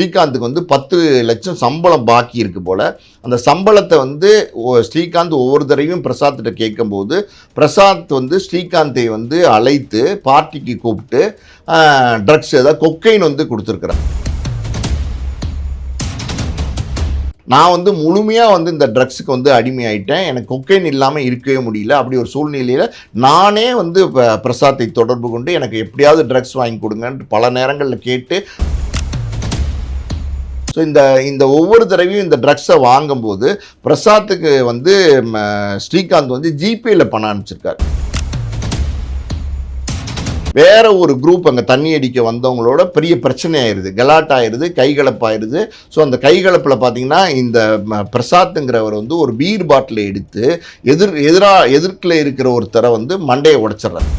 ஸ்ரீகாந்துக்கு வந்து பத்து லட்சம் சம்பளம் பாக்கி இருக்கு போல். அந்த சம்பளத்தை வந்து ஸ்ரீகாந்த் ஒவ்வொரு தடவையும் பிரசாத்திட்ட கேட்கும்போது பிரசாத் வந்து ஸ்ரீகாந்தை வந்து அழைத்து பார்ட்டிக்கு கூப்பிட்டு ட்ரக்ஸ் ஏதாவது கொக்கைன் வந்து கொடுத்துருக்குறாங்க நான் வந்து முழுமையாக வந்து இந்த ட்ரக்ஸுக்கு வந்து அடிமையாயிட்டேன். எனக்கு கொக்கைன் இல்லாமல் இருக்கவே முடியல. அப்படி ஒரு சூழ்நிலையில் நானே வந்து இப்போ பிரசாத்தை தொடர்பு கொண்டு எனக்கு எப்படியாவது ட்ரக்ஸ் வாங்கி கொடுங்கன்ட்டு பல நேரங்களில் கேட்டு ஸோ இந்த இந்த ஒவ்வொரு தடவையும் இந்த ட்ரக்ஸை வாங்கும்போது பிரசாத்துக்கு வந்து ஸ்ரீகாந்த் வந்து ஜிபேல பணம் அனுப்பிச்சிருக்காரு. வேற ஒரு குரூப் அங்கே தண்ணி அடிக்க வந்தவங்களோட பெரிய பிரச்சனை ஆயிருது. கலாட் ஆயிருது கைகலப்பாயிருது ஸோ அந்த கைகலப்பில் பார்த்தீங்கன்னா இந்த பிரசாத்துங்கிறவர் வந்து ஒரு பீர் பாட்டிலை எடுத்து எதிர் எதிரா எதிர்க்கில் இருக்கிற ஒருத்தரை வந்து மண்டையை உடைச்சிடுறாரு.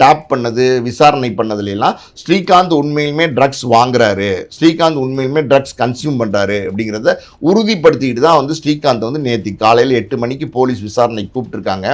டேப் பண்ணது விசாரணை பண்ணதுலாம் ஸ்ரீகாந்த் உண்மையிலுமே ட்ரக்ஸ் வாங்குறாரு. ஸ்ரீகாந்த் உண்மையிலுமே ட்ரக்ஸ் கன்சியூம் பண்ணுறாரு அப்படிங்கிறத உறுதிப்படுத்திக்கிட்டு தான் வந்து ஸ்ரீகாந்த் வந்து நேற்று காலையில் எட்டு மணிக்கு போலீஸ் விசாரணைக்கு கூப்பிட்டுருக்காங்க.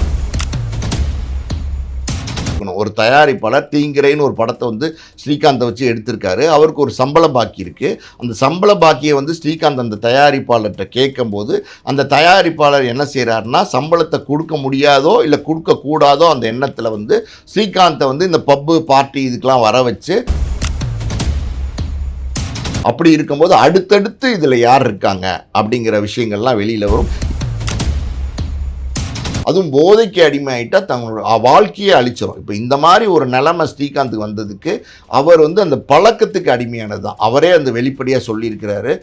ஒரு தயாரிப்பாளர் தீங்கிரைன்னு ஒரு படத்தை வந்து ஸ்ரீகாந்தை வச்சு எடுத்திருக்காரு. அவருக்கு ஒரு சம்பள பாக்கி இருக்கு. அந்த சம்பள பாக்கியை வந்து ஸ்ரீகாந்த் அந்த தயாரிப்பாளர்கிட்ட கேட்கும்போது அந்த தயாரிப்பாளர் என்ன செய்கிறாருன்னா சம்பளத்தை கொடுக்க முடியாதோ இல்லை கொடுக்கக்கூடாதோ அந்த எண்ணத்தில் வந்து ஸ்ரீகாந்தை வந்து இந்த பப்பு பார்ட்டி இதுக்கெல்லாம் வர வச்சு அப்படி இருக்கும்போது அடுத்தடுத்து இதில் யார் இருக்காங்க அப்படிங்கிற விஷயங்கள்லாம் வெளியில் வரும். அதுவும் போதைக்கு அடிமையாயிட்டா தங்களோட வாழ்க்கையே அழிச்சிடும் இப்போ இந்த மாதிரி ஒரு நிலைமை ஸ்ரீகாந்துக்கு வந்ததுக்கு அவர் வந்து அந்த பழக்கத்துக்கு அடிமையானது தான் அவரே அந்த வெளிப்படையாக சொல்லியிருக்கிறாரு.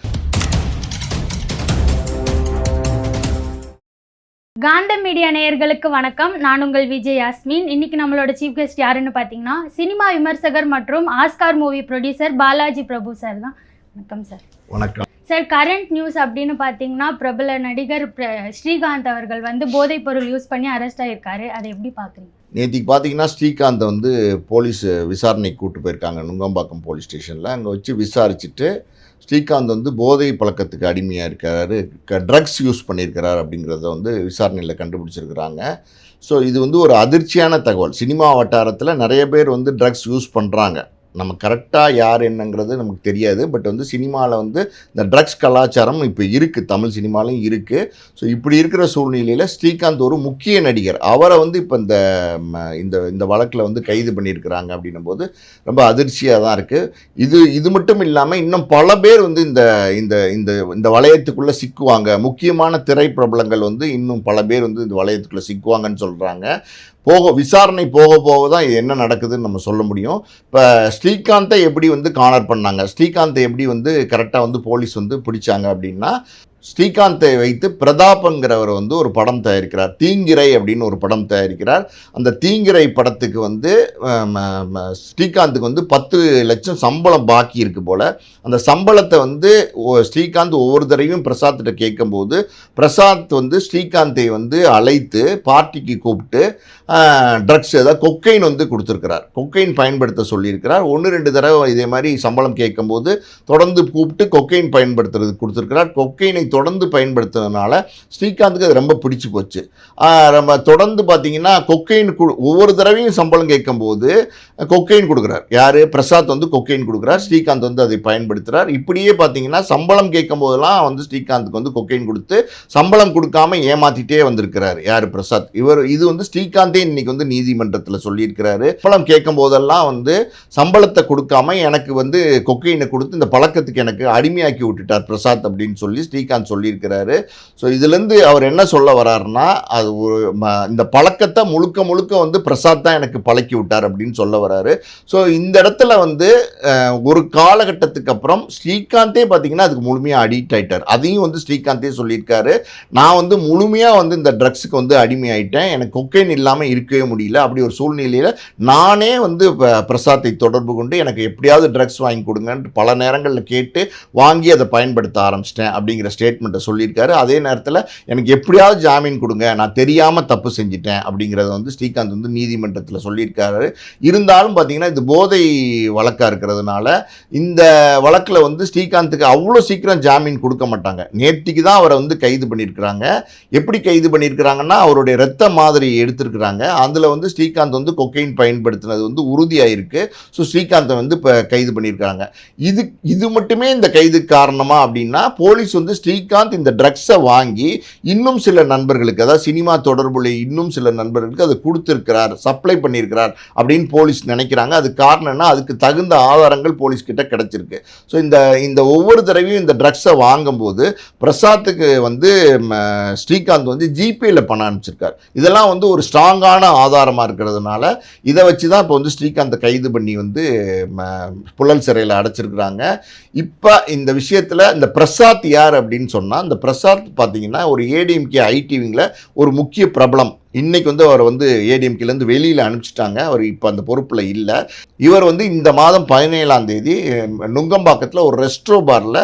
காந்த மீடியா நேயர்களுக்கு வணக்கம். நான் உங்கள் விஜய் யாஸ்மின். இன்னைக்கு நம்மளோட சீஃப் கெஸ்ட் யாருன்னு பார்த்தீங்கன்னா சினிமா விமர்சகர் மற்றும் Oscar movie producer Balaji Prabhu sir தான். வணக்கம் சார் வணக்கம். சார் கரண்ட் நியூஸ் அப்படின்னு பார்த்தீங்கன்னா பிரபல நடிகர் ஸ்ரீகாந்த் அவர்கள் வந்து போதைப் பொருள் யூஸ் பண்ணி அரெஸ்ட் ஆகியிருக்காரு அதை எப்படி பார்க்குறீங்க நேற்றுக்கு பார்த்தீங்கன்னா ஸ்ரீகாந்தை வந்து போலீஸ் விசாரணைக்கு கூட்டு போயிருக்காங்க நுங்கம்பாக்கம் போலீஸ் ஸ்டேஷனில் அங்கே வச்சு விசாரிச்சுட்டு ஸ்ரீகாந்த் வந்து போதை பழக்கத்துக்கு அடிமையாக இருக்காரு ட்ரக்ஸ் யூஸ் பண்ணியிருக்கிறார் அப்படிங்கிறத வந்து விசாரணையில் கண்டுபிடிச்சிருக்கிறாங்க. ஸோ இது வந்து ஒரு அதிர்ச்சியான தகவல். சினிமா வட்டாரத்தில் நிறைய பேர் வந்து ட்ரக்ஸ் யூஸ் பண்ணுறாங்க நம்ம கரெக்டாக யார் என்னங்கிறது நமக்கு தெரியாது. பட் வந்து சினிமாவில் வந்து இந்த ட்ரக்ஸ் கலாச்சாரம் இப்போ இருக்குது தமிழ் சினிமாலையும் இருக்குது ஸோ இப்படி இருக்கிற சூழ்நிலையில் ஸ்ரீகாந்த் ஒரு முக்கிய நடிகர். அவரை வந்து இப்போ இந்த ம, இந்த இந்த வழக்கில் வந்து கைது பண்ணியிருக்கிறாங்க அப்படின்னும் போது ரொம்ப அதிர்ச்சியாக தான் இருக்குது இது இது மட்டும் இல்லாமல் இன்னும் பல பேர் வந்து இந்த இந்த இந்த இந்த வளையத்துக்குள்ளே சிக்குவாங்க. முக்கியமான திரைப்பிரபலங்கள் வந்து இன்னும் பல பேர் வந்து இந்த வளையத்துக்குள்ளே சிக்குவாங்கன்னு சொல்கிறாங்க போக விசாரணை போக போக தான் இது என்ன நடக்குதுன்னு நம்ம சொல்ல முடியும். இப்போ ஸ்ரீகாந்தை எப்படி வந்து கானர் பண்ணாங்க? ஸ்ரீகாந்தை எப்படி வந்து கரெக்டாக வந்து போலீஸ் வந்து பிடிச்சாங்க அப்படின்னா ஸ்ரீகாந்தை வைத்து பிரதாப்ங்கிறவர் வந்து ஒரு படம் தயாரிக்கிறார். தீங்கிரை அப்படின்னு ஒரு படம் தயாரிக்கிறார். அந்த தீங்கிரை படத்துக்கு வந்து ஸ்ரீகாந்துக்கு வந்து பத்து லட்சம் சம்பளம் பாக்கி இருக்கு போல். அந்த சம்பளத்தை வந்து ஸ்ரீகாந்த் ஒவ்வொரு தடவையும் பிரசாத்திட்ட கேட்கும்போது பிரசாத் வந்து ஸ்ரீகாந்தை வந்து அழைத்து பார்ட்டிக்கு கூப்பிட்டு ட்ரக்ஸ் ஏதாவது கொக்கைன் வந்து கொடுத்துருக்கிறார். கொக்கைன் பயன்படுத்த சொல்லியிருக்கிறார். ஒன்று ரெண்டு தடவை இதே மாதிரி சம்பளம் கேட்கும்போது தொடர்ந்து கூப்பிட்டு கொக்கைன் பயன்படுத்துறது கொடுத்துருக்கிறார். கொக்கைனை தொடர்ந்து பயன்படுத்துறதுனால ஸ்ரீகாந்துக்கு அது ரொம்ப பிடிச்சி போச்சு. நம்ம தொடர்ந்து பார்த்தீங்கன்னா கொக்கைன் ஒவ்வொரு தடவையும் சம்பளம் கேட்கும்போது கொக்கைன் கொடுக்குறார். யார்? பிரசாத் வந்து கொக்கைன் கொடுக்குறார். ஸ்ரீகாந்த் வந்து அதை பயன்படுத்துகிறார் இப்படியே பார்த்தீங்கன்னா சம்பளம் கேட்கும் போதெல்லாம் வந்து ஸ்ரீகாந்துக்கு வந்து கொக்கைன் கொடுத்து சம்பளம் கொடுக்காம ஏமாத்திட்டே வந்திருக்கிறார். யார்? பிரசாத். இவர் இது வந்து ஸ்ரீகாந்தே இன்னைக்கு வந்து நீதிமன்றத்தில் சொல்லியிருக்கிறாரு. சம்பளம் கேட்கும் போதெல்லாம் வந்து சம்பளத்தை கொடுக்காம எனக்கு வந்து கொக்கைனை கொடுத்து இந்த பழக்கத்துக்கு எனக்கு அடிமையாக்கி விட்டுட்டார் பிரசாத் அப்படின்னு சொல்லி ஸ்ரீகாந்த் சொல்லியிருக்கிறாரு. ஸோ இதுலேருந்து அவர் என்ன சொல்ல வராருன்னா அது ஒரு இந்த பழக்கத்தை முழுக்க முழுக்க வந்து பிரசாத் தான் எனக்கு பழக்கி விட்டார் அப்படின்னு சொல்ல வராரு. ஸோ இந்த இடத்துல வந்து ஒரு காலகட்டத்துக்கு அப்புறம் ஸ்ரீகாந்தே பார்த்தீங்கன்னா அதுக்கு முழுமையாக அடிக்ட் ஆகிட்டார் அதையும் வந்து ஸ்ரீகாந்தே சொல்லியிருக்காரு. நான் வந்து முழுமையாக வந்து இந்த ட்ரக்ஸுக்கு வந்து அடிமையாயிட்டேன். எனக்கு கொக்கைன் இல்லாமல் இருக்கவே முடியல. அப்படி ஒரு சூழ்நிலையில் நானே வந்து ப- பிரசாத்தை தொடர்பு கொண்டு எனக்கு எப்படியாவது ட்ரக்ஸ் வாங்கி கொடுங்கன்ட்டு பல நேரங்களில் கேட்டு வாங்கி அதை பயன்படுத்த ஆரம்பிச்சிட்டேன் அப்படிங்கிற ஸ்டேட் ஸ்டேட்மெண்ட்டை சொல்லியிருக்காரு. அதே நேரத்தில் எனக்கு எப்படியாவது ஜாமீன் கொடுங்க நான் தெரியாமல் தப்பு செஞ்சிட்டேன் அப்படிங்கிறத வந்து ஸ்ரீகாந்த் வந்து நீதிமன்றத்தில் சொல்லியிருக்காரு. இருந்தாலும் பார்த்தீங்கன்னா இது போதை வழக்காக இருக்கிறதுனால இந்த வழக்கில் வந்து ஸ்ரீகாந்துக்கு அவ்வளோ சீக்கிரம் ஜாமீன் கொடுக்க மாட்டாங்க. நேற்றுக்கு தான் அவரை வந்து கைது பண்ணியிருக்கிறாங்க. எப்படி கைது பண்ணியிருக்கிறாங்கன்னா அவருடைய ரத்த மாதிரி எடுத்திருக்கிறாங்க. அதில் வந்து ஸ்ரீகாந்த் வந்து கொக்கைன் பயன்படுத்தினது வந்து உறுதியாயிருக்கு. ஸோ ஸ்ரீகாந்தை வந்து இப்போ கைது பண்ணியிருக்காங்க இது இது மட்டுமே இந்த கைதுக்கு காரணமாக அப்படின்னா போலீஸ் வந்து ஸ்ரீகாந்த் இந்த ட்ரக்ஸை வாங்கி இன்னும் சில நண்பர்களுக்கு அதாவது சினிமா தொடர்புள்ள இன்னும் சில நண்பர்களுக்கு அதை கொடுத்துருக்கிறார் சப்ளை பண்ணியிருக்கிறார் அப்படின்னு போலீஸ் நினைக்கிறாங்க. அது காரணம்னா அதுக்கு தகுந்த ஆதாரங்கள் போலீஸ் கிட்ட கிடைச்சிருக்கு. ஸோ இந்த இந்த ஒவ்வொரு தடவையும் இந்த ட்ரக்ஸை வாங்கும்போது பிரசாத்துக்கு வந்து ஸ்ரீகாந்த் வந்து ஜிபேயில் பணம் அனுப்பிச்சிருக்கார். இதெல்லாம் வந்து ஒரு ஸ்ட்ராங்கான ஆதாரமாக இருக்கிறதுனால இதை வச்சு தான் இப்போ வந்து ஸ்ரீகாந்தை கைது பண்ணி வந்து ம, புழல் சிறையில் அடைச்சிருக்கிறாங்க. இப்போ இந்த விஷயத்தில் இந்த பிரசாத் யார் அப்படின்னு சொன்னால் இந்த பிரசாத் பார்த்தீங்கன்னா ஒரு ஏடிஎம்கே ஐடிவிங்கில் ஒரு முக்கிய பிரபலம். இன்றைக்கி வந்து அவரை வந்து ஏடிஎம்கேலேருந்து வெளியில் அனுப்பிச்சிட்டாங்க. அவர் இப்போ அந்த பொறுப்பில் இல்லை. இவர் வந்து இந்த மாதம் பதினேழாம் தேதி நுங்கம்பாக்கத்தில் ஒரு ரெஸ்ட்ரோ பாரில்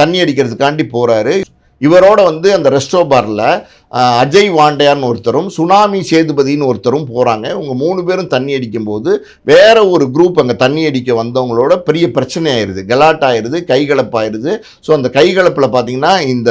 தண்ணி அடிக்கிறதுக்காண்டி போகிறாரு இவரோட வந்து அந்த ரெஸ்ட்ரோ பாரில் அஜய் வாண்டையான்னு ஒருத்தரும் சுனாமி சேதுபதின்னு ஒருத்தரும் போகிறாங்க இவங்க மூணு பேரும் தண்ணி அடிக்கும்போது வேற ஒரு குரூப் அங்கே தண்ணி அடிக்க வந்தவங்களோட பெரிய பிரச்சனை ஆயிடுது கலாட் ஆயிடுது கைகலப்பாயிருது. ஸோ அந்த கைகலப்பில் பார்த்தீங்கன்னா இந்த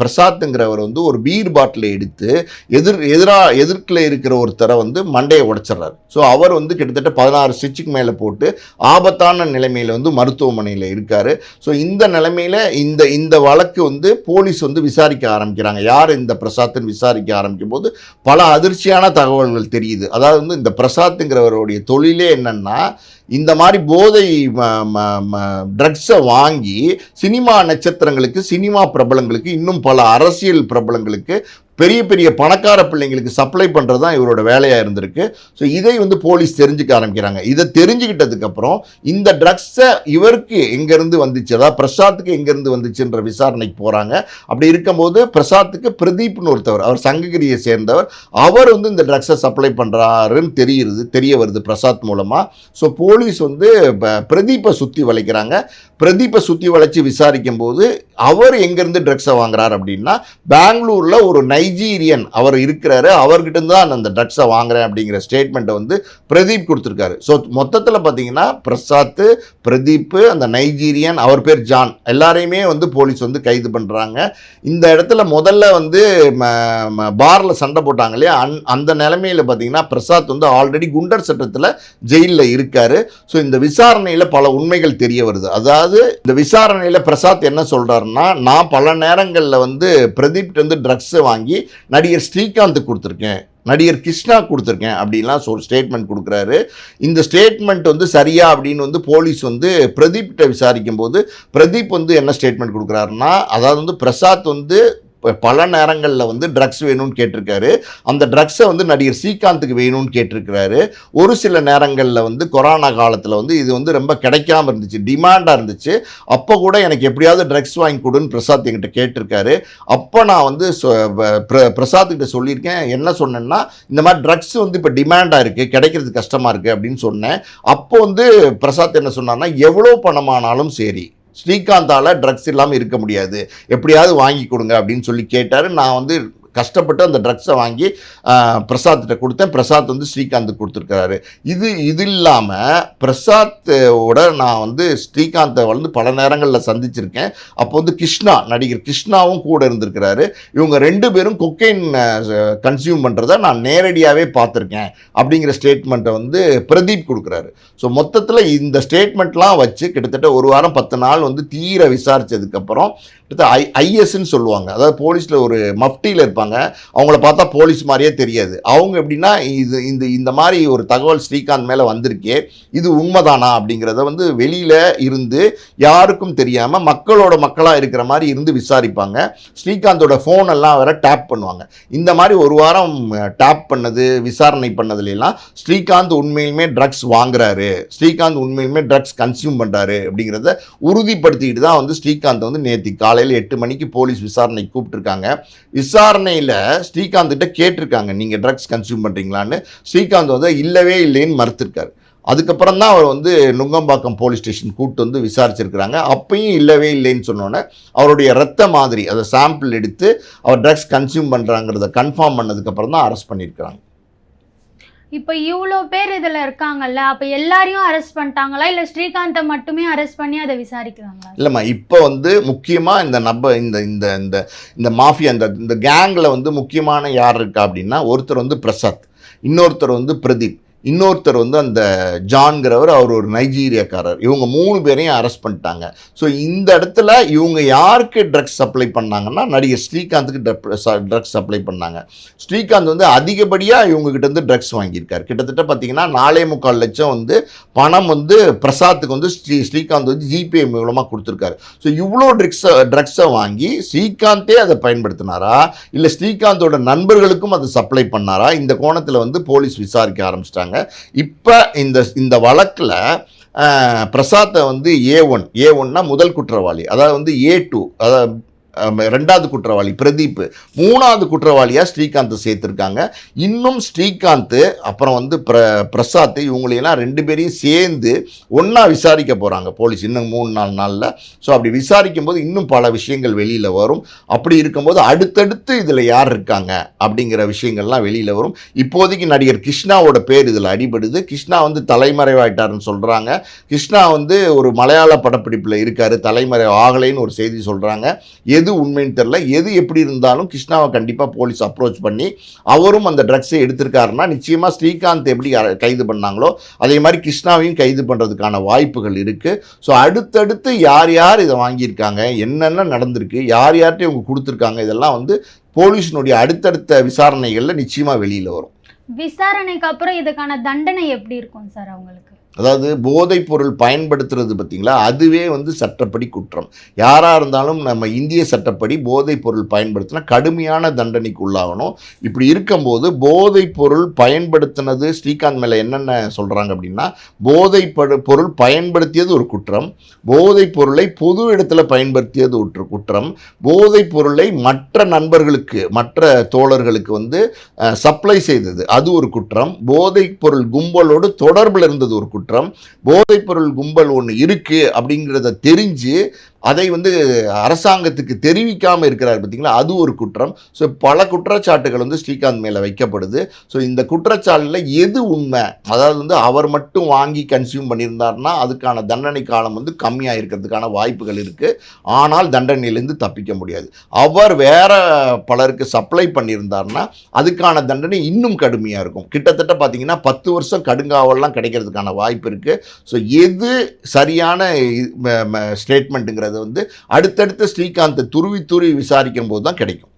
பிரசாத்துங்கிறவர் வந்து ஒரு பீர் பாட்டிலை எடுத்து எதிர் எதிராக எதிர்க்கில் இருக்கிற ஒருத்தரை வந்து மண்டையை உடைச்சிடுறாரு. ஸோ அவர் வந்து கிட்டத்தட்ட பதினாறு ஸ்டிச்சுக்கு மேலே போட்டு ஆபத்தான நிலைமையில் வந்து மருத்துவமனையில் இருக்கார். ஸோ இந்த நிலைமையில் இந்த இந்த வழக்கு வந்து போலீஸ் வந்து விசாரிக்க ஆரம்பிக்கிறாங்க. யார் இந்த பிரசாத் பிரசாத்தின் விசாரிக்க ஆரம்பிக்கும் போது பல அதிர்ச்சியான தகவல்கள் தெரியுது. அதாவது வந்து இந்த பிரசாத்துங்கிறவருடைய தொழிலே என்னன்னா இந்த மாதிரி போதை ட்ரக்ஸை வாங்கி சினிமா நட்சத்திரங்களுக்கு சினிமா பிரபலங்களுக்கு இன்னும் பல அரசியல் பிரபலங்களுக்கு பெரிய பெரிய பணக்கார பிள்ளைங்களுக்கு சப்ளை பண்ணுறது தான் இவரோட வேலையாக இருந்திருக்கு. ஸோ இதை வந்து போலீஸ் தெரிஞ்சுக்க ஆரம்பிக்கிறாங்க. இதை தெரிஞ்சுக்கிட்டதுக்கப்புறம் இந்த ட்ரக்ஸை இவருக்கு எங்கேருந்து வந்துச்சு? அதாவது பிரசாத்துக்கு எங்கேருந்து வந்துச்சுன்ற விசாரணைக்கு போகிறாங்க அப்படி இருக்கும்போது பிரசாத்துக்கு பிரதீப்னு ஒருத்தவர் அவர் சங்ககிரியை சேர்ந்தவர் அவர் வந்து இந்த ட்ரக்ஸை சப்ளை பண்ணுறாருன்னு தெரியுது தெரிய வருது பிரசாத் மூலமாக ஸோ போலீஸ் வந்து ப- பிரதீப்பை சுற்றி வளைக்கிறாங்க. பிரதீப்பை சுற்றி வளைச்சி விசாரிக்கும் போது அவர் எங்கேருந்து ட்ரக்ஸை வாங்குறாரு அப்படின்னா பெங்களூரில் ஒரு நைஜீரியன் அவர் இருக்கிறாரு. அவர்கிட்ட தான் அந்த ட்ரக்ஸை வாங்குறேன் அப்படிங்கிற ஸ்டேட்மெண்ட்டை வந்து பிரதீப் கொடுத்துருக்காரு. ஸோ மொத்தத்தில் பார்த்தீங்கன்னா பிரசாத் பிரதீப் அந்த நைஜீரியன் அவர் பேர் ஜான். எல்லாரையுமே வந்து போலீஸ் வந்து கைது பண்ணுறாங்க இந்த இடத்துல முதல்ல வந்து பாரில் சண்டை போட்டாங்க இல்லையா? அந் அந்த நிலைமையில் பார்த்தீங்கன்னா பிரசாத் வந்து ஆல்ரெடி குண்டர் சட்டத்தில் ஜெயிலில் இருக்காரு. ஸோ இந்த விசாரணையில் பல உண்மைகள் தெரிய வருது. அதாவது இந்த விசாரணையில் பிரசாத் என்ன சொல்கிறாருன்னா நான் பல நேரங்களில் வந்து பிரதீப்ட்டு வந்து ட்ரக்ஸை வாங்கி நடிகர் ஸ்ரீகாந்த் கொடுத்துருக்கேன் நடிகர் கிருஷ்ணா கொடுத்துருக்கேன் அப்படின்லாம் சொல் ஸ்டேட்மெண்ட் கொடுக்குறாரு. இந்த ஸ்டேட்மெண்ட் வந்து சரியா அப்படின்னு வந்து போலீஸ் வந்து பிரதீப்கிட்ட விசாரிக்கும் போது பிரதீப் வந்து என்ன ஸ்டேட்மெண்ட் கொடுக்குறாருன்னா அதாவது வந்து பிரசாத் வந்து பல நேரங்களில் வந்து ட்ரக்ஸ் வேணும்னு கேட்டிருக்காரு. அந்த ட்ரக்ஸை வந்து நடிகர் ஸ்ரீகாந்துக்கு வேணும்னு கேட்டிருக்கிறாரு. ஒரு சில நேரங்களில் வந்து கொரோனா காலத்தில் வந்து இது வந்து ரொம்ப கிடைக்காம இருந்துச்சு டிமாண்டாக இருந்துச்சு. அப்போ கூட எனக்கு எப்படியாவது ட்ரக்ஸ் வாங்கி கொடுன்னு பிரசாத் என்கிட்ட கேட்டிருக்காரு. அப்போ நான் வந்து சொ- பிரசாத் சொல்லியிருக்கேன். என்ன சொன்னேன்னா இந்த மாதிரி ட்ரக்ஸ் வந்து இப்போ டிமாண்டாக இருக்குது கிடைக்கிறது கஷ்டமாக இருக்குது அப்படின்னு சொன்னேன். அப்போ வந்து பிரசாத் என்ன சொன்னார்னா எவ்வளோ பணமானாலும் சரி ஸ்ரீகாந்தால் ட்ரக்ஸ் இல்லாமல் இருக்க முடியாது. எப்படியாவது வாங்கி கொடுங்க அப்படின்னு சொல்லி கேட்டார். நான் வந்து கஷ்டப்பட்டு அந்த ட்ரக்ஸை வாங்கி பிரசாத்திட்ட கொடுத்தேன். பிரசாத் வந்து ஸ்ரீகாந்த் கொடுத்துருக்காரு இது இது இல்லாமல் பிரசாத்தோட நான் வந்து ஸ்ரீகாந்தை வந்து பல நேரங்களில் சந்திச்சிருக்கேன். அப்போ வந்து கிருஷ்ணா நடிகர் கிருஷ்ணாவும் கூட இருந்திருக்கிறாரு. இவங்க ரெண்டு பேரும் கொக்கைன் கன்சியூம் பண்ணுறத நான் நேரடியாகவே பார்த்துருக்கேன் அப்படிங்கிற ஸ்டேட்மெண்ட்டை வந்து பிரதீப் கொடுக்குறாரு. ஸோ மொத்தத்தில் இந்த ஸ்டேட்மெண்ட்லாம் வச்சு கிட்டத்தட்ட ஒரு வாரம் பத்து நாள் வந்து தீர விசாரித்ததுக்கப்புறம் கிட்டத்தட்ட ஐ ஐஎஸ்ன்னு சொல்லுவாங்க. அதாவது போலீஸில் ஒரு மஃப்டியில் இருப்பாங்க. அவங்கள பார்த்தா போலீஸ் மாதிரியே தெரியாது. அவங்க எப்படின்னா இது இந்த இந்த மாதிரி ஒரு தகவல் ஸ்ரீகாந்த் மேலே வந்திருக்கே இது உண்மைதானா அப்படிங்கிறத வந்து வெளியில் இருந்து யாருக்கும் தெரியாமல் மக்களோட மக்களாக இருக்கிற மாதிரி இருந்து விசாரிப்பாங்க. ஸ்ரீகாந்தோட ஃபோன் எல்லாம் வேற டேப் பண்ணுவாங்க. இந்த மாதிரி ஒரு வாரம் டேப் பண்ணது விசாரணை பண்ணதுலாம் ஸ்ரீகாந்த் உண்மையிலுமே ட்ரக்ஸ் வாங்குறாரு. ஸ்ரீகாந்த் உண்மையிலுமே ட்ரக்ஸ் கன்சியூம் பண்ணுறாரு அப்படிங்கிறத உறுதிப்படுத்திக்கிட்டு தான் வந்து ஸ்ரீகாந்த் வந்து நேற்று காலையில் எட்டு மணிக்கு போலீஸ் விசாரணைக்கு கூப்பிட்டுருக்காங்க. விசாரணையில் ஸ்ரீகாந்த் கிட்ட கேட்டிருக்காங்க நீங்கள் ட்ரக்ஸ் கன்சியூம் பண்ணுறீங்களான்னு ஸ்ரீகாந்த் வந்து இல்லவே இல்லைன்னு மறுத்திருக்காரு. அதுக்கப்புறம் தான் அவர் வந்து நுங்கம்பாக்கம் போலீஸ் ஸ்டேஷன் கூப்பிட்டு வந்து விசாரிச்சிருக்கிறாங்க. அப்பயும் இல்லவே இல்லைன்னு சொன்னோன்னே அவருடைய ரத்த மாதிரி அதை சாம்பிள் எடுத்து அவர் ட்ரக்ஸ் கன்சியூம் பண்ணுறாங்கிறத கன்ஃபார்ம் பண்ணதுக்கப்புறம் தான் அரெஸ்ட் பண்ணியிருக்கிறாங்க. இப்போ இவ்வளோ பேர் இதில் இருக்காங்கல்ல அப்போ எல்லாரையும் அரெஸ்ட் பண்ணிட்டாங்களா? இல்லை ஸ்ரீகாந்தை மட்டுமே அரெஸ்ட் பண்ணி அதை விசாரிக்கிறாங்களா? இல்லைம்மா இப்போ வந்து முக்கியமாக இந்த நப இந்த இந்த இந்த இந்த மாஃபியா இந்த இந்த கேங்கில் வந்து முக்கியமான யார் இருக்கா அப்படின்னா ஒருத்தர் வந்து பிரசாத் இன்னொருத்தர் வந்து பிரதீப். இன்னொருத்தர் வந்து அந்த ஜான்கிறவர் அவர் ஒரு நைஜீரியாக்காரர். இவங்க மூணு பேரையும் அரெஸ்ட் பண்ணிட்டாங்க. ஸோ இந்த இடத்துல இவங்க யாருக்கு ட்ரக்ஸ் சப்ளை பண்ணாங்கன்னா நடிகர் ஸ்ரீகாந்துக்கு ட்ரக்ஸ் சப்ளை பண்ணாங்க. ஸ்ரீகாந்த் வந்து அதிகப்படியாக இவங்ககிட்ட வந்து ட்ரக்ஸ் வாங்கியிருக்காரு. கிட்டத்தட்ட பார்த்தீங்கன்னா நாலே முக்கால் லட்சம் வந்து பணம் வந்து பிரசாத்துக்கு வந்து ஸ்ரீ ஸ்ரீகாந்த் வந்து ஜிபே மூலமாக கொடுத்துருக்காரு. ஸோ இவ்வளோ ட்ரக்ஸை ட்ரக்ஸை வாங்கி ஸ்ரீகாந்தே அதை பயன்படுத்தினாரா? இல்லை ஸ்ரீகாந்தோட நண்பர்களுக்கும் அதை சப்ளை பண்ணாரா? இந்த கோணத்தில் வந்து போலீஸ் விசாரிக்க ஆரம்பிச்சிட்டாங்க. இப்போ இந்த இந்த வழக்கில் பிரசாத்தை வந்து ஏ ஒன் ஏ ஒன்னா முதல் குற்றவாளி. அதாவது வந்து ஏ டூ அதாவது ரெண்டாவது குற்றவாளி பிரதீப். மூணாவது குற்றவாளியாக ஸ்ரீகாந்தை சேர்த்துருக்காங்க. இன்னும் ஸ்ரீகாந்த் அப்புறம் வந்து பிர பிரசாத் இவங்களையெல்லாம் ரெண்டு பேரையும் சேர்ந்து ஒன்றா விசாரிக்க போகிறாங்க போலீஸ் இன்னும் மூணு நாலு நாளில். ஸோ அப்படி விசாரிக்கும் போது இன்னும் பல விஷயங்கள் வெளியில் வரும். அப்படி இருக்கும்போது அடுத்தடுத்து இதில் யார் இருக்காங்க அப்படிங்கிற விஷயங்கள்லாம் வெளியில் வரும். இப்போதைக்கு நடிகர் கிருஷ்ணாவோட பேர் இதில் அடிபடுது. கிருஷ்ணா வந்து தலைமறைவாயிட்டாருன்னு சொல்கிறாங்க கிருஷ்ணா வந்து ஒரு மலையாள படப்பிடிப்பில் இருக்கார். தலைமறை ஆகலைன்னு ஒரு செய்தி சொல்கிறாங்க எது உண்மைன்னு தெரில எது எப்படி இருந்தாலும் கிருஷ்ணாவை கண்டிப்பாக போலீஸ் அப்ரோச் பண்ணி அவரும் அந்த ட்ரக்ஸை எடுத்திருக்காருன்னா நிச்சயமாக ஸ்ரீகாந்த் எப்படி கைது பண்ணாங்களோ அதே மாதிரி கிருஷ்ணாவையும் கைது பண்ணுறதுக்கான வாய்ப்புகள் இருக்குது ஸோ அடுத்தடுத்து யார் யார் இதை வாங்கியிருக்காங்க? என்னென்ன நடந்திருக்கு? யார் யார்கிட்ட இவங்க கொடுத்துருக்காங்க? இதெல்லாம் வந்து போலீஸினுடைய அடுத்தடுத்த விசாரணைகளில் நிச்சயமாக வெளியில் வரும். விசாரணைக்கு அப்புறம் இதுக்கான தண்டனை எப்படி இருக்கும் சார் அவங்களுக்கு? அதாவது போதைப் பொருள் பயன்படுத்துறது பார்த்தீங்களா? அதுவே வந்து சட்டப்படி குற்றம். யாராக இருந்தாலும் நம்ம இந்திய சட்டப்படி போதைப் பொருள் பயன்படுத்தினா கடுமையான தண்டனைக்கு உள்ளாகணும். இப்படி இருக்கும்போது போதைப் பொருள் பயன்படுத்தினது ஸ்ரீகாந்த் மேலே என்னென்ன சொல்கிறாங்க அப்படின்னா போதை பொருள் பயன்படுத்தியது ஒரு குற்றம் போதைப் பொருளை பொது இடத்துல பயன்படுத்தியது ஒரு குற்றம் போதைப் பொருளை மற்ற நண்பர்களுக்கு மற்ற தோழர்களுக்கு வந்து சப்ளை செய்தது அது ஒரு குற்றம் போதைப் பொருள் கும்பலோடு தொடர்பில் இருந்தது ஒரு குற்றம். குற்றம் போதைப்பொருள் கும்பல் ஒன்று இருக்கு அப்படிங்கிறத தெரிஞ்சு அதை வந்து அரசாங்கத்துக்கு தெரிவிக்காமல் இருக்கிறார் பார்த்தீங்களா? அது ஒரு குற்றம். ஸோ பல குற்றச்சாட்டுகள் வந்து ஸ்ரீகாந்த் மேலே வைக்கப்படுது. ஸோ இந்த குற்றச்சாட்டில் எது உண்மை? அதாவது வந்து அவர் மட்டும் வாங்கி கன்சியூம் பண்ணியிருந்தாருன்னா அதுக்கான தண்டனை காலம் வந்து கம்மியாக இருக்கிறதுக்கான வாய்ப்புகள் இருக்குது ஆனால் தண்டனையிலேருந்து தப்பிக்க முடியாது. அவர் வேற பலருக்கு சப்ளை பண்ணியிருந்தார்னா அதுக்கான தண்டனை இன்னும் கடுமையாக இருக்கும். கிட்டத்தட்ட பார்த்தீங்கன்னா பத்து வருஷம் கடுங்காவல்லாம் கிடைக்கிறதுக்கான வாய்ப்பு இருக்குது ஸோ எது சரியான ஸ்டேட்மெண்ட்டுங்கிறது வந்து அடுத்தடுத்து ஸ்ரீகாந்தை துருவி துருவி விசாரிக்கும் போது தான் கிடைக்கும்.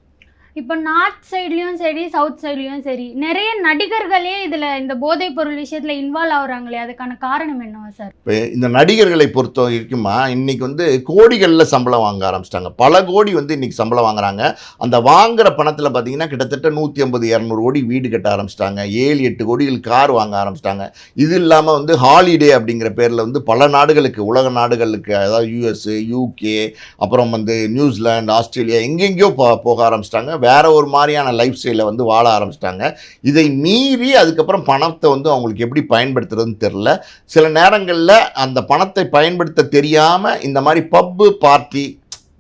இப்போ நார்த் சைட்லேயும் சரி சவுத் சைட்லேயும் சரி நிறைய நடிகர்களே இதில் இந்த போதைப் பொருள் விஷயத்தில் இன்வால்வ் ஆகுறாங்களே அதுக்கான காரணம் என்னவா சார் இப்போ இந்த நடிகர்களை பொறுத்த வரைக்குமா இன்னைக்கு வந்து கோடிகளில் சம்பளம் வாங்க ஆரம்பிச்சிட்டாங்க. பல கோடி வந்து இன்னைக்கு சம்பளம் வாங்குறாங்க. அந்த வாங்குற பணத்தில் பார்த்தீங்கன்னா கிட்டத்தட்ட நூற்றி ஐம்பது இரநூறு கோடி வீடு கட்ட ஆரம்பிச்சிட்டாங்க. ஏழு எட்டு கோடிகள் கார் வாங்க ஆரம்பிச்சிட்டாங்க. இது இல்லாமல் வந்து ஹாலிடே அப்படிங்கிற பேரில் வந்து பல நாடுகளுக்கு உலக நாடுகளுக்கு அதாவது யூஎஸ்ஸு யூகே அப்புறம் வந்து நியூசிலாந்து ஆஸ்திரேலியா எங்கெங்கேயோ போக ஆரம்பிச்சிட்டாங்க. வேறு ஒரு மாதிரியான லைஃப் ஸ்டைலை வந்து வாழ ஆரம்பிச்சிட்டாங்க. இதை மீறி அதுக்கப்புறம் பணத்தை வந்து அவங்களுக்கு எப்படி பயன்படுத்துறதுன்னு தெரில சில நேரங்களில் அந்த பணத்தை பயன்படுத்த தெரியாமல் இந்த மாதிரி பப்பு பார்ட்டி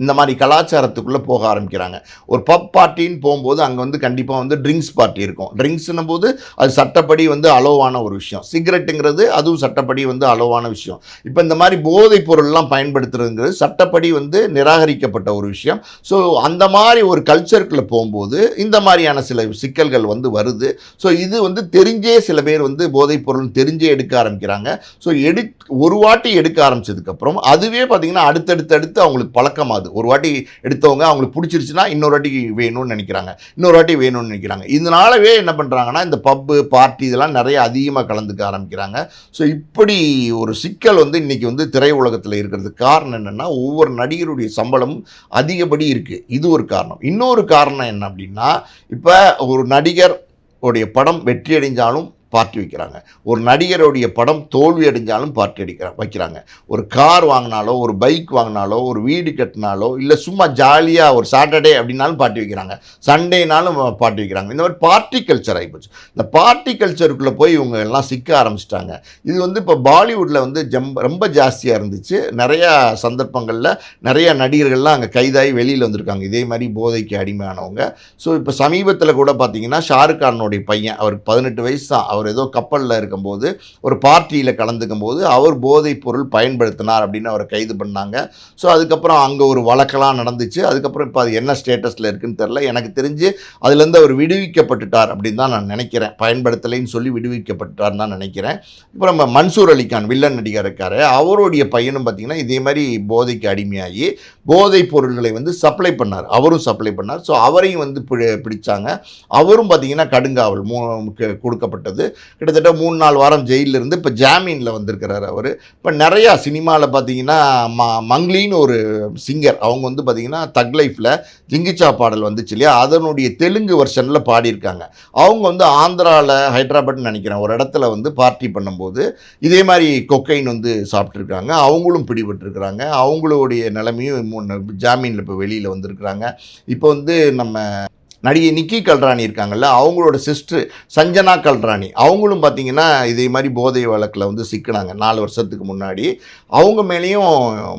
இந்த மாதிரி கலாச்சாரத்துக்குள்ளே போக ஆரம்பிக்கிறாங்க. ஒரு பப் பார்ட்டின்னு போகும்போது அங்கே வந்து கண்டிப்பாக வந்து ட்ரிங்க்ஸ் பார்ட்டி இருக்கும். ட்ரிங்க்ஸ்னும் போது அது சட்டப்படி வந்து அலோவான ஒரு விஷயம். சிகரெட்டுங்கிறது அதுவும் சட்டப்படி வந்து அலோவான விஷயம். இப்போ இந்த மாதிரி போதைப் பொருள்லாம் பயன்படுத்துறதுங்கிறது சட்டப்படி வந்து நிராகரிக்கப்பட்ட ஒரு விஷயம். ஸோ அந்த மாதிரி ஒரு கல்ச்சருக்குள்ளே போகும்போது இந்த மாதிரியான சில சிக்கல்கள் வந்து வருது. ஸோ இது வந்து தெரிஞ்சே சில பேர் வந்து போதைப் பொருள் தெரிஞ்சே எடுக்க ஆரம்பிக்கிறாங்க. ஸோ எடு ஒரு வாட்டி எடுக்க ஆரம்பிச்சதுக்கப்புறம் அதுவே பார்த்திங்கன்னா அடுத்தடுத்து அடுத்து அவங்களுக்கு பழக்கமாகுது. ஒரு வாட்டி எடுத்தவங்க அவங்களுக்கு பிடிச்சிருச்சுன்னா இன்னொரு வாட்டி வேணும்னு நினைக்கிறாங்க. இன்னொரு வாட்டி வேணும்னு நினைக்கிறாங்க. இதனாலவே என்ன பண்ணுறாங்கன்னா இந்த பப்பு பார்ட்டி இதெல்லாம் நிறைய அதிகமாக கலந்துக்க ஆரம்பிக்கிறாங்க. ஸோ இப்படி ஒரு சிக்கல் வந்து இன்றைக்கி வந்து திரையுலகத்தில் இருக்கிறதுக்கு காரணம் என்னென்னா ஒவ்வொரு நடிகருடைய சம்பளமும் அதிகப்படி இருக்குது இது ஒரு காரணம். இன்னொரு காரணம் என்ன அப்படின்னா இப்போ ஒரு நடிகர் உடைய படம் வெற்றி அடைஞ்சாலும் பார்ட்டி வைக்கிறாங்க. ஒரு நடிகருடைய படம் தோல்வி அடைஞ்சாலும் பார்ட்டி அடிக்கிற வைக்கிறாங்க. ஒரு கார் வாங்கினாலோ ஒரு பைக் வாங்கினாலோ ஒரு வீடு கட்டினாலோ இல்லை சும்மா ஜாலியாக ஒரு சாட்டர்டே அப்படின்னாலும் பார்ட்டி வைக்கிறாங்க. சண்டேனாலும் பார்ட்டி வைக்கிறாங்க. இந்த மாதிரி பார்ட்டி கல்ச்சர் ஆகிப்போச்சு இந்த பார்ட்டி கல்ச்சருக்குள்ளே போய் இவங்க எல்லாம் சிக்க ஆரம்பிச்சிட்டாங்க. இது வந்து இப்போ பாலிவுட்டில் வந்து ஜம் ரொம்ப ஜாஸ்தியாக இருந்துச்சு. நிறையா சந்தர்ப்பங்களில் நிறையா நடிகர்கள்லாம் அங்கே கைதாகி வெளியில் வந்திருக்காங்க. இதே மாதிரி போதைக்கு அடிமையானவங்க. ஸோ இப்போ சமீபத்தில் கூட பார்த்தீங்கன்னா ஷாருக் கானுடைய பையன் அவருக்கு பதினெட்டு வயசு தான். அவர் ஏதோ கப்பலில் இருக்கும்போது ஒரு பார்ட்டியில் கலந்துக்கும் போது அவர் போதைப் பொருள் பயன்படுத்தினார் அப்படின்னு அவரை கைது பண்ணாங்க. ஸோ அதுக்கப்புறம் அங்கே ஒரு வழக்கெல்லாம் நடந்துச்சு. அதுக்கப்புறம் இப்போ அது என்ன ஸ்டேட்டஸில் இருக்குன்னு தெரில எனக்கு தெரிஞ்சு அதுலேருந்து அவர் விடுவிக்கப்பட்டுட்டார் அப்படின்னு தான் நான் நினைக்கிறேன். பயன்படுத்தலைன்னு சொல்லி விடுவிக்கப்பட்டுட்டார்னு தான் நினைக்கிறேன். இப்போ நம்ம மன்சூர் அலிகான் வில்லன் நடிகர் இருக்கார். அவருடைய பையனும் பார்த்தீங்கன்னா இதே மாதிரி போதைக்கு அடிமையாகி போதைப் பொருள்களை வந்து சப்ளை பண்ணார். அவரும் சப்ளை பண்ணார். ஸோ அவரையும் வந்து பி- பிடிச்சாங்க. அவரும் பார்த்தீங்கன்னா கடுங்காவல் மூ கொடுக்கப்பட்டது. கிட்டத்தட்ட மூணு நாலு வாரம் ஜெயிலில் இருந்து இப்போ ஜாமீனில் வந்திருக்கிறார் அவர். இப்போ நிறையா சினிமாவில் பார்த்தீங்கன்னா ம மங்லின்னு ஒரு சிங்கர் அவங்க வந்து பார்த்தீங்கன்னா தக் லைஃப்பில் ஜிங்கிச்சா பாடல் வந்துச்சு இல்லையா? அதனுடைய தெலுங்கு வெர்ஷனில் பாடியிருக்காங்க. அவங்க வந்து ஆந்திராவில் ஹைதராபாத்னு நினைக்கிறேன் ஒரு இடத்துல வந்து பார்ட்டி பண்ணும்போது இதே மாதிரி கொக்கைன் வந்து சாப்பிட்ருக்காங்க அவங்களும் பிடிபட்டிருக்கிறாங்க. அவங்களுடைய நிலைமையும் ஜாமீனில் இப்போ வெளியில் வந்திருக்கிறாங்க. இப்போ வந்து நம்ம நடிகை நிக்கி கல்ராணி இருக்காங்கல்ல அவங்களோட சிஸ்டர் சஞ்சனா கல்ராணி. அவங்களும் பார்த்தீங்கன்னா இதே மாதிரி போதை வழக்கில் வந்து சிக்கினாங்க நாலு வருஷத்துக்கு முன்னாடி. அவங்க மேலேயும்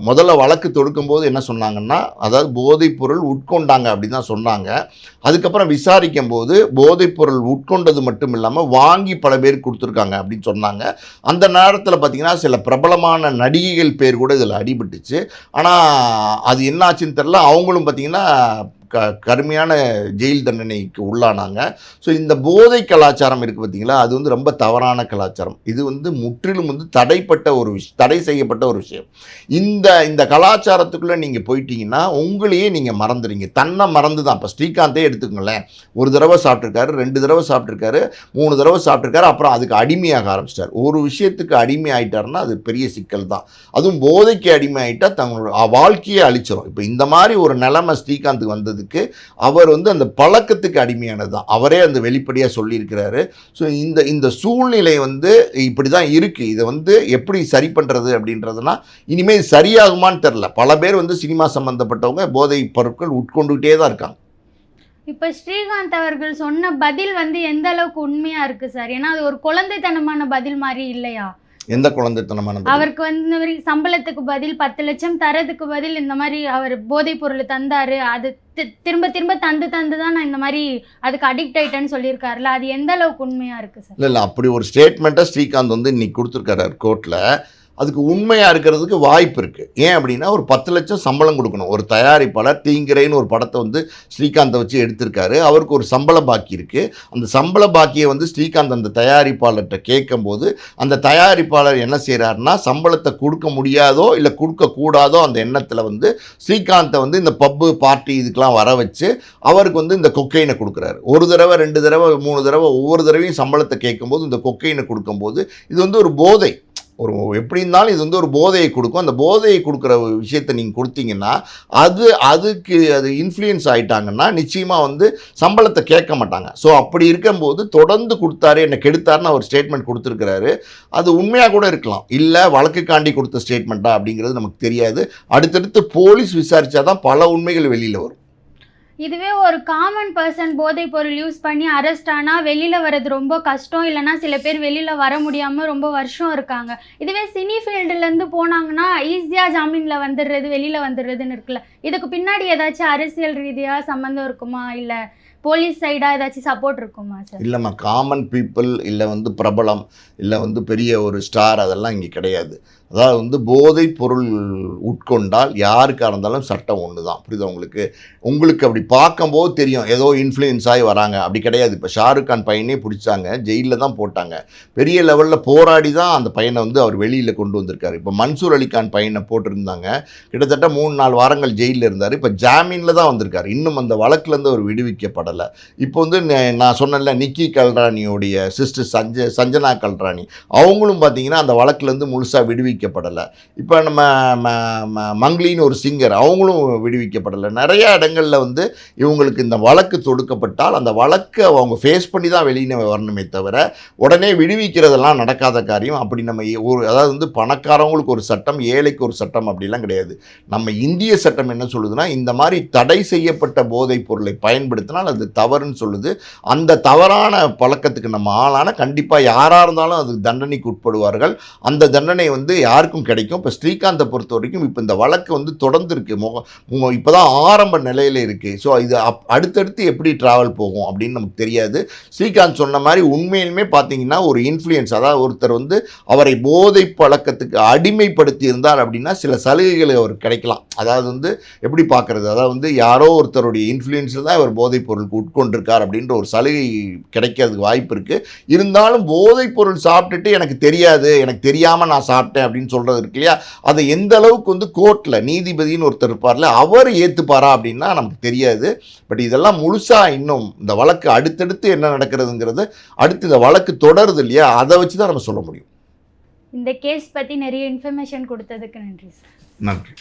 முதல்ல வழக்கு தொடுக்கும்போது என்ன சொன்னாங்கன்னா அதாவது போதைப் பொருள் உட்கொண்டாங்க அப்படின்னு தான் சொன்னாங்க. அதுக்கப்புறம் விசாரிக்கும் போது போதைப் பொருள் உட்கொண்டது மட்டும் இல்லாமல் வாங்கி பல பேர் கொடுத்துருக்காங்க அப்படின்னு சொன்னாங்க. அந்த நேரத்தில் பார்த்தீங்கன்னா சில பிரபலமான நடிகைகள் பேர் கூட இதில் அடிபட்டுச்சு. ஆனால் அது என்னாச்சுன்னு தெரில அவங்களும் பார்த்தீங்கன்னா க கடுமையான ஜெயில் தண்டனைக்கு உள்ளானாங்க. ஸோ இந்த போதை கலாச்சாரம் இருக்குது பார்த்தீங்களா அது வந்து ரொம்ப தவறான கலாச்சாரம். இது வந்து முற்றிலும் வந்து தடைப்பட்ட ஒரு விஷயம் தடை செய்யப்பட்ட ஒரு விஷயம். இந்த இந்த கலாச்சாரத்துக்குள்ளே நீங்கள் போயிட்டீங்கன்னா உங்களையே நீங்கள் மறந்துடுங்க தன்னை மறந்து தான் இப்போ ஸ்ரீகாந்தே எடுத்துக்கோங்களேன். ஒரு தடவை சாப்பிட்ருக்காரு ரெண்டு தடவை சாப்பிட்ருக்காரு மூணு தடவை சாப்பிட்ருக்காரு அப்புறம் அதுக்கு அடிமையாக ஆரம்பிச்சிட்டார். ஒரு விஷயத்துக்கு அடிமை ஆகிட்டாருன்னா அது பெரிய சிக்கல் தான். அதுவும் போதைக்கு அடிமை ஆகிட்டால் தங்களோட வாழ்க்கையை அழிச்சிடும் இப்போ இந்த மாதிரி ஒரு நிலைமை ஸ்ரீகாந்துக்கு வந்ததுக்கு அவர் வந்து அந்த பழக்கத்துக்கு அடிமையானது தான் அவரே அந்த வெளிப்படையாக சொல்லியிருக்கிறாரு. ஸோ இந்த இந்த சூழ்நிலை வந்து இப்படி தான் இருக்குது இதை வந்து எப்படி சரி பண்ணுறது அப்படின்றதுனா இனிமேல் சரியாகுமான்னு தெரில பல பேர் வந்து சினிமா சம்மந்தப்பட்டவங்க போதைப் பொருட்கள் உட்கொண்டுகிட்டே தான் இருக்காங்க. இப்போ ஸ்ரீகாந்த் அவர்கள் சொன்ன பதில் வந்து எந்த அளவுக்கு உண்மையாக இருக்குது சார்? ஏன்னா அது ஒரு குழந்தைத்தனமான பதில் மாதிரி இல்லையா? எந்த குழந்தைத்தனமான? அவருக்கு வந்து இந்த மாதிரி சம்பளத்துக்கு பதில் பத்து லட்சம் தரதுக்கு பதில் இந்த மாதிரி அவர் போதைப் பொருள் தந்தாரு. அது திரும்ப திரும்ப தந்து தந்து தான் நான் இந்த மாதிரி அதுக்கு அடிக்ட் ஆயிட்டேன்னு சொல்லியிருக்காருல அது எந்த அளவுக்கு உண்மையா இருக்கு சார்? இல்லை இல்லை அப்படி ஒரு ஸ்டேட்மெண்ட்டை ஸ்ரீகாந்த் வந்து இன்னைக்கு கொடுத்துருக்காரு கோர்ட்டில் அதுக்கு உண்மையாக இருக்கிறதுக்கு வாய்ப்பு இருக்குது ஏன் அப்படின்னா ஒரு பத்து லட்சம் சம்பளம் கொடுக்கணும். ஒரு தயாரிப்பாளர் தீங்கிரைன்னு ஒரு படத்தை வந்து ஸ்ரீகாந்தை வச்சு எடுத்திருக்காரு. அவருக்கு ஒரு சம்பள பாக்கி இருக்குது அந்த சம்பள பாக்கியை வந்து ஸ்ரீகாந்த் அந்த தயாரிப்பாளர்கிட்ட கேட்கும்போது அந்த தயாரிப்பாளர் என்ன செய்கிறாருன்னா சம்பளத்தை கொடுக்க முடியாதோ இல்லை கொடுக்கக்கூடாதோ அந்த எண்ணத்தில் வந்து ஸ்ரீகாந்தை வந்து இந்த பப்பு பார்ட்டி இதுக்கெலாம் வர வச்சு அவருக்கு வந்து இந்த கொக்கைனை கொடுக்குறாரு. ஒரு தடவை ரெண்டு தடவை மூணு தடவை ஒவ்வொரு தடவையும் சம்பளத்தை கேட்கும்போது இந்த கொக்கைனை கொடுக்கும்போது இது வந்து ஒரு போதை. ஒரு எப்படி இருந்தாலும் இது வந்து ஒரு போதையை கொடுக்கும். அந்த போதையை கொடுக்குற ஒரு விஷயத்தை நீங்கள் கொடுத்தீங்கன்னா அது அதுக்கு அது இன்ஃப்ளூயன்ஸ் ஆகிட்டாங்கன்னா நிச்சயமாக வந்து சம்பளத்தை கேட்க மாட்டாங்க. ஸோ அப்படி இருக்கும்போது தொடர்ந்து கொடுத்தாரு என்னை கெடுத்தாருன்னு அவர் ஸ்டேட்மெண்ட் கொடுத்துருக்கிறாரு. அது உண்மையாக கூட இருக்கலாம். இல்லை வழக்குக்காண்டி கொடுத்த ஸ்டேட்மெண்ட்டா அப்படிங்கிறது நமக்கு தெரியாது. அடுத்தடுத்து போலீஸ் விசாரித்தா தான் பல உண்மைகள் வெளியில் வரும். இதுவே ஒரு காமன் பர்சன் போதைப் பொருள் யூஸ் பண்ணி அரெஸ்ட் ஆனால் வெளியில் வர்றது ரொம்ப கஷ்டம். இல்லைன்னா சில பேர் வெளியில் வர முடியாமல் ரொம்ப வருஷம் இருக்காங்க. இதுவே சினி ஃபீல்டுலேருந்து போனாங்கன்னா ஈஸியாக ஜாமீனில் வந்துடுறது வெளியில் வந்துடுறதுன்னு இருக்குல்ல. இதுக்கு பின்னாடி ஏதாச்சும் அரசியல் ரீதியாக சம்மந்தம் இருக்குமா? இல்லை போலீஸ் சைடாக ஏதாச்சும் சப்போர்ட் இருக்குமா சார் இல்லைம்மா காமன் பீப்புள் இல்லை வந்து பிரபலம் இல்லை வந்து பெரிய ஒரு ஸ்டார் அதெல்லாம் இங்கே கிடையாது. அதாவது வந்து போதைப் பொருள் உட்கொண்டால் யாருக்காக இருந்தாலும் சட்டம் ஒன்று தான் புரியுதா உங்களுக்கு? உங்களுக்கு அப்படி பார்க்கும்போது தெரியும் ஏதோ இன்ஃப்ளூயன்ஸ் ஆகி வராங்க. அப்படி கிடையாது. இப்போ ஷாருக் கான் பையனே பிடிச்சாங்க ஜெயிலில் தான் போட்டாங்க. பெரிய லெவலில் போராடி தான் அந்த பையனை வந்து அவர் வெளியில் கொண்டு வந்திருக்காரு. இப்போ மன்சூர் அலிகான் பையனை போட்டிருந்தாங்க. கிட்டத்தட்ட மூணு நாலு வாரங்கள் ஜெயிலில் இருந்தார். இப்போ ஜாமீனில் தான் வந்திருக்காரு. இன்னும் அந்த வழக்குலேருந்து அவர் விடுவிக்கப்படலை இப்போ வந்து நான் சொன்னேன்ல நிக்கி கல்ராணியோடைய சிஸ்டர் சஞ்ச சஞ்சனா கல்ராணி. அவங்களும் பார்த்தீங்கன்னா அந்த வழக்குலேருந்து முழுசாக விடுவிக்கப்படலை. இப்போ நம்ம ம- ம- மங்லின்னு ஒரு சிங்கர் அவங்களும் விடுவிக்கப்படலை. நிறைய இடங்களில் வந்து இவங்களுக்கு இந்த வழக்கு தொடுக்கப்பட்டால் அந்த வழக்கை அவங்க ஃபேஸ் பண்ணி தான் வெளியே வரணுமே தவிர உடனே விடுவிக்கிறதெல்லாம் நடக்காத காரியம். அப்படி நம்ம ஒரு அதாவது வந்து பணக்காரவங்களுக்கு ஒரு சட்டம் ஏழைக்கு ஒரு சட்டம் அப்படிலாம் கிடையாது. நம்ம இந்திய சட்டம் என்ன சொல்லுதுன்னா இந்த மாதிரி தடை செய்யப்பட்ட போதைப் பொருளை பயன்படுத்தினால் அது தவறுன்னு சொல்லுது. அந்த தவறான பழக்கத்துக்கு நம்ம ஆளான கண்டிப்பாக யாராக இருந்தாலும் அது தண்டனைக்கு உட்படுவார்கள். அந்த தண்டனை வந்து யாருக்கும் கிடைக்கும். இப்போ ஸ்ரீகாந்தை பொறுத்த வரைக்கும் இப்போ இந்த வழக்கு வந்து தொடர்ந்து இருக்கு முக இப்போ தான் ஆரம்ப நிலையில் இருக்குது ஸோ இது அப் அடுத்தடுத்து எப்படி ட்ராவல் போகும் அப்படின்னு நமக்கு தெரியாது. ஸ்ரீகாந்த் சொன்ன மாதிரி உண்மையிலுமே பார்த்தீங்கன்னா ஒரு இன்ஃப்ளூயன்ஸ் அதாவது ஒருத்தர் வந்து அவரை போதை பழக்கத்துக்கு அடிமைப்படுத்தி இருந்தார் அப்படின்னா சில சலுகைகள் அவர் கிடைக்கலாம். அதாவது வந்து எப்படி பார்க்குறது அதாவது வந்து யாரோ ஒருத்தருடைய இன்ஃப்ளூயன்ஸில் தான் இவர் போதைப் பொருளுக்கு உட்கொண்டிருக்கார் அப்படின்ற ஒரு சலுகை கிடைக்கிறதுக்கு வாய்ப்பு இருக்குது இருந்தாலும் போதைப் பொருள் சாப்பிட்டுட்டு எனக்கு தெரியாது எனக்கு தெரியாமல் நான் சாப்பிட்டேன் அப்படின்னு சொல்கிறது இருக்கு இல்லையா? அதை எந்த அளவுக்கு வந்து கோர்ட்டில் நீதிபதினு ஒருத்தர் இருப்பார்ல அவர் ஏற்றுப்பாரா அப்படின்னா நமக்கு தெரியாது. பட் இதெல்லாம் முழுசாக இன்னும் இந்த வழக்கு அடுத்தடுத்து என்ன நடக்கிறதுங்கிறது அடுத்து இந்த வழக்கு தொடருது இல்லையா? அதை வச்சு தான் நம்ம சொல்ல முடியும். இந்த கேஸ் பற்றி நிறைய இன்ஃபர்மேஷன் கொடுத்ததுக்கு நன்றி சார் நன்றி.